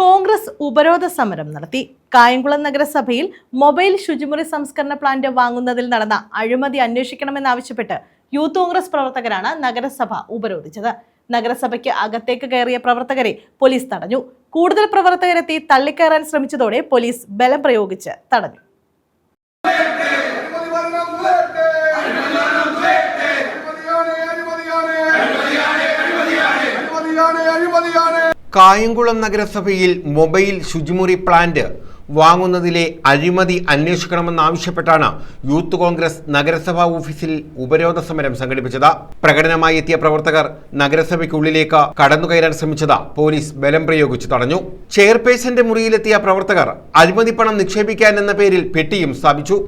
കോൺഗ്രസ് ഉപരോധ സമരം നടത്തി. കായംകുളം നഗരസഭയിൽ മൊബൈൽ ശുചിമുറി സംസ്കരണ പ്ലാന്റ് വാങ്ങുന്നതിൽ നടന്ന അഴിമതി അന്വേഷിക്കണമെന്നാവശ്യപ്പെട്ട് യൂത്ത് കോൺഗ്രസ് പ്രവർത്തകരാണ് നഗരസഭ ഉപരോധിച്ചത്. നഗരസഭയ്ക്ക് അകത്തേക്ക് കയറിയ പ്രവർത്തകരെ പോലീസ് തടഞ്ഞു. കൂടുതൽ പ്രവർത്തകരെത്തി തള്ളിക്കയറാൻ ശ്രമിച്ചതോടെ പോലീസ് ബലം പ്രയോഗിച്ച് തടഞ്ഞു. അഴിമതിയാണ്. കായംകുളം നഗരസഭയിൽ മൊബൈൽ ശുചിമുറി പ്ലാന്റ് വാങ്ങുന്നതിലെ അഴിമതി അന്വേഷിക്കണമെന്നാവശ്യപ്പെട്ടാണ് യൂത്ത് കോൺഗ്രസ് നഗരസഭാ ഓഫീസിൽ ഉപരോധ സമരം സംഘടിപ്പിച്ചത്. പ്രകടനമായി എത്തിയ പ്രവർത്തകർ നഗരസഭയ്ക്കുള്ളിലേക്ക് കടന്നുകയറാൻ ശ്രമിച്ചത് പോലീസ് ബലം പ്രയോഗിച്ചു തടഞ്ഞു. ചെയർപേഴ്സന്റെ മുറിയിലെത്തിയ പ്രവർത്തകർ അഴിമതി പണം നിക്ഷേപിക്കാൻ എന്ന പേരിൽ പെട്ടിയും സ്ഥാപിച്ചു.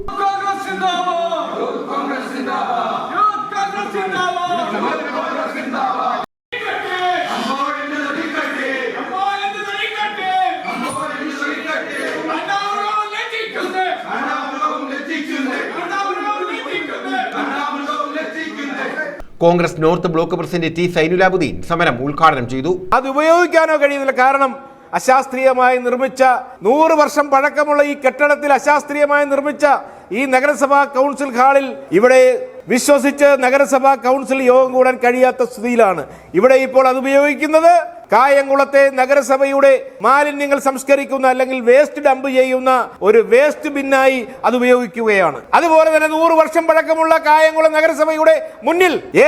Congress north block president T Zainulabuddin സമരം ഉദ്ഘാടനം ചെയ്തു. അത് ഉപയോഗിക്കാനോ കഴിയുന്നില്ല. കാരണം അശാസ്ത്രീയമായി നിർമ്മിച്ച നൂറ് വർഷം പഴക്കമുള്ള ഈ കെട്ടിടത്തിൽ അശാസ്ത്രീയമായി നിർമ്മിച്ച ഈ നഗരസഭാ കൗൺസിൽ ഹാളിൽ ഇവിടെ വിശ്വസിച്ച് നഗരസഭാ കൗൺസിൽ യോഗം കൂടാൻ കഴിയാത്ത സ്ഥിതിയിലാണ്. ഇവിടെ ഇപ്പോൾ അത് ഉപയോഗിക്കുന്നത് കായംകുളത്തെ നഗരസഭയുടെ മാലിന്യങ്ങൾ സംസ്കരിക്കുന്ന അല്ലെങ്കിൽ വേസ്റ്റ് ഡംപ് ചെയ്യുന്ന ഒരു വേസ്റ്റ് ബിന്നായി അത് ഉപയോഗിക്കുകയാണ്. അതുപോലെ തന്നെ നൂറ് വർഷം പഴക്കമുള്ള കായംകുളം നഗരസഭയുടെ മുന്നിൽ എ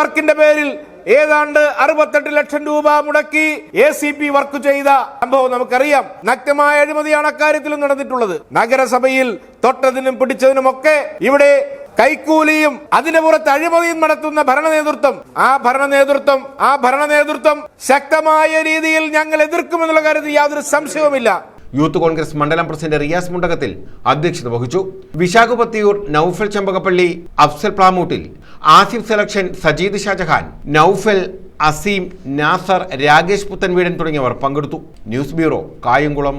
വർക്കിന്റെ പേരിൽ ഏതാണ്ട് അറുപത്തെട്ട് ലക്ഷം രൂപ മുടക്കി എ സി പി വർക്ക് ചെയ്ത സംഭവം നമുക്കറിയാം. നഗ്നമായ അഴിമതിയാണ് അക്കാര്യത്തിലും നടന്നിട്ടുള്ളത്. നഗരസഭയിൽ തൊട്ടതിനും പിടിച്ചതിനുമൊക്കെ ഇവിടെ കൈക്കൂലിയും അതിന്റെ പുറത്ത് അഴിമതിയും നടത്തുന്ന ഭരണ നേതൃത്വം. ആ ഭരണ നേതൃത്വം ആ ഭരണ നേതൃത്വം ശക്തമായ രീതിയിൽ ഞങ്ങൾ എതിർക്കുമെന്നുള്ള കാര്യത്തിൽ യാതൊരു സംശയവുമില്ല. യൂത്ത് കോൺഗ്രസ് മണ്ഡലം പ്രസിഡന്റ് റിയാസ് മുണ്ടകത്തിൽ അധ്യക്ഷത വഹിച്ചു. വിശാഖപത്തിയൂർ നൌഫൽ ചെമ്പകപ്പള്ളി അഫ്സൽ പ്ലാമൂട്ടിൽ ആസിഫ് സെലക്ഷൻ സജീദ് ഷാജഹാൻ നൌഫൽ അസീം നാസർ രാകേഷ് പുത്തൻവീടൻ തുടങ്ങിയവർ പങ്കെടുത്തു. News bureau Kayamkulam.